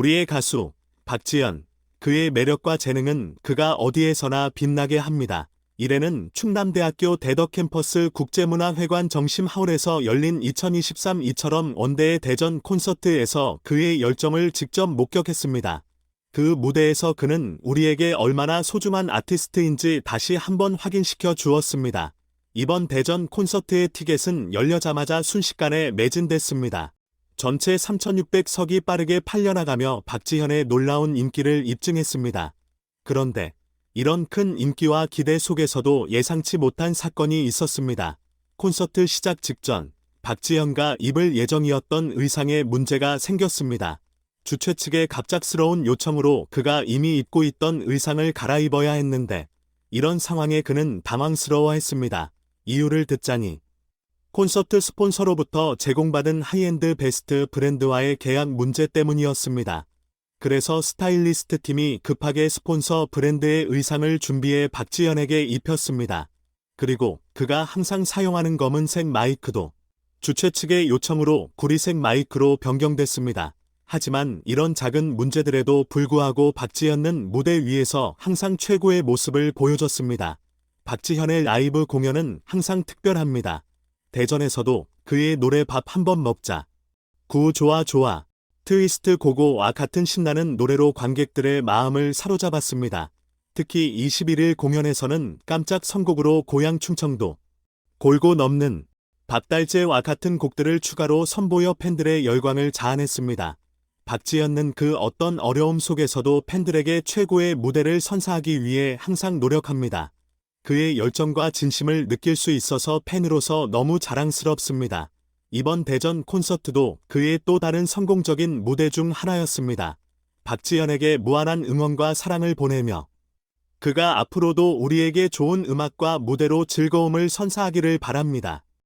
우리의 가수, 박지연. 그의 매력과 재능은 그가 어디에서나 빛나게 합니다. 이래는 충남대학교 대덕 캠퍼스 국제문화회관 정심 하울에서 열린 2023 이처럼 원대의 대전 콘서트에서 그의 열정을 직접 목격했습니다. 그 무대에서 그는 우리에게 얼마나 소중한 아티스트인지 다시 한번 확인시켜 주었습니다. 이번 대전 콘서트의 티켓은 열려자마자 순식간에 매진됐습니다. 전체 3,600석이 빠르게 팔려나가며 박지현의 놀라운 인기를 입증했습니다. 그런데 이런 큰 인기와 기대 속에서도 예상치 못한 사건이 있었습니다. 콘서트 시작 직전 박지현과 입을 예정이었던 의상에 문제가 생겼습니다. 주최 측의 갑작스러운 요청으로 그가 이미 입고 있던 의상을 갈아입어야 했는데 이런 상황에 그는 당황스러워했습니다. 이유를 듣자니 콘서트 스폰서로부터 제공받은 하이엔드 베스트 브랜드와의 계약 문제 때문이었습니다. 그래서 스타일리스트 팀이 급하게 스폰서 브랜드의 의상을 준비해 박지연에게 입혔습니다. 그리고 그가 항상 사용하는 검은색 마이크도 주최 측의 요청으로 구리색 마이크로 변경됐습니다. 하지만 이런 작은 문제들에도 불구하고 박지현은 무대 위에서 항상 최고의 모습을 보여줬습니다. 박지현의 라이브 공연은 항상 특별합니다. 대전에서도 그의 노래 밥 한 번 먹자. 구 좋아 좋아. 트위스트 고고와 같은 신나는 노래로 관객들의 마음을 사로잡았습니다. 특히 21일 공연에서는 깜짝 선곡으로 고향 충청도, 골고 넘는, 밥달재와 같은 곡들을 추가로 선보여 팬들의 열광을 자아냈습니다. 박지현은 그 어떤 어려움 속에서도 팬들에게 최고의 무대를 선사하기 위해 항상 노력합니다. 그의 열정과 진심을 느낄 수 있어서 팬으로서 너무 자랑스럽습니다. 이번 대전 콘서트도 그의 또 다른 성공적인 무대 중 하나였습니다. 박지연에게 무한한 응원과 사랑을 보내며 그가 앞으로도 우리에게 좋은 음악과 무대로 즐거움을 선사하기를 바랍니다.